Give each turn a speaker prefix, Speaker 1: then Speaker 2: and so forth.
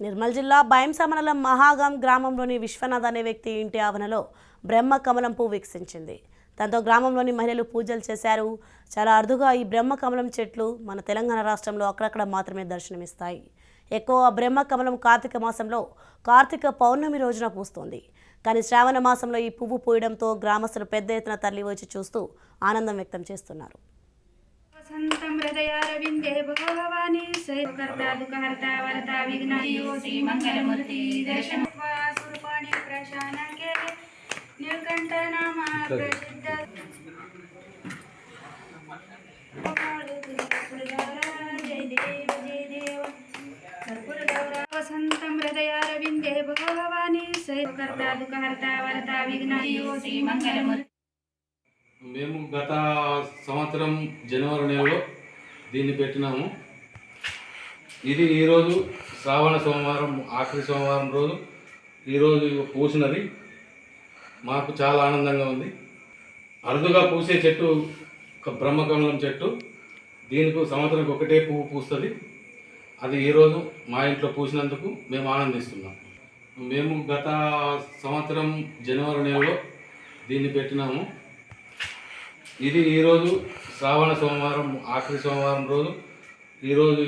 Speaker 1: నిర్మల్ జిల్లా భయంసమనలం మండలం మహాగాం గ్రామంలోని విశ్వనాథ్ అనే వ్యక్తి ఇంటి ఆవరణలో బ్రహ్మ కమలం పువ్వు వికసించింది. దాంతో గ్రామంలోని మహిళలు పూజలు చేశారు. చాలా అరుదుగా ఈ బ్రహ్మ కమలం చెట్లు మన తెలంగాణ రాష్ట్రంలో అక్కడక్కడ మాత్రమే దర్శనమిస్తాయి. ఎక్కువ బ్రహ్మ కమలం కార్తీక మాసంలో కార్తీక పౌర్ణమి రోజున పూస్తుంది. కానీ శ్రావణ మాసంలో ఈ పువ్వు పూయడంతో గ్రామస్తులు పెద్ద ఎత్తున తరలి వచ్చి చూస్తూ ఆనందం వ్యక్తం చేస్తున్నారు.
Speaker 2: सन्तं हृदयारविन्दे भो भवानी कर्ता दुःखहर्ता वरता विघ्नायो श्रीमङ्गलमूर्ति, दर्शनत्वा स्वरूपाणि प्रशानके नीलकण्ठनाम प्रसिद्ध। जय हृदयारविन्दे भो भवानी दुःखहर्ता वरता विघ्नायो श्रीमङ्गलमूर्ति।
Speaker 3: మేము గత సంవత్సరం జనవరి నెలలో దీన్ని పెట్టినాము. ఇది ఈరోజు శ్రావణ సోమవారం ఆఖరి సోమవారం రోజు ఈరోజు పూసినది మాకు చాలా ఆనందంగా ఉంది. అరుదుగా పూసే చెట్టు ఒక బ్రహ్మకమలం చెట్టు. దీనికి సంవత్సరానికి ఒకటే పువ్వు పూస్తుంది. అది ఈరోజు మా ఇంట్లో పూసినందుకు మేము ఆనందిస్తున్నాం. మేము గత సంవత్సరం జనవరి నెలలో దీన్ని పెట్టినాము. ఇది ఈరోజు శ్రావణ సోమవారం ఆఖరి సోమవారం రోజు. ఈరోజు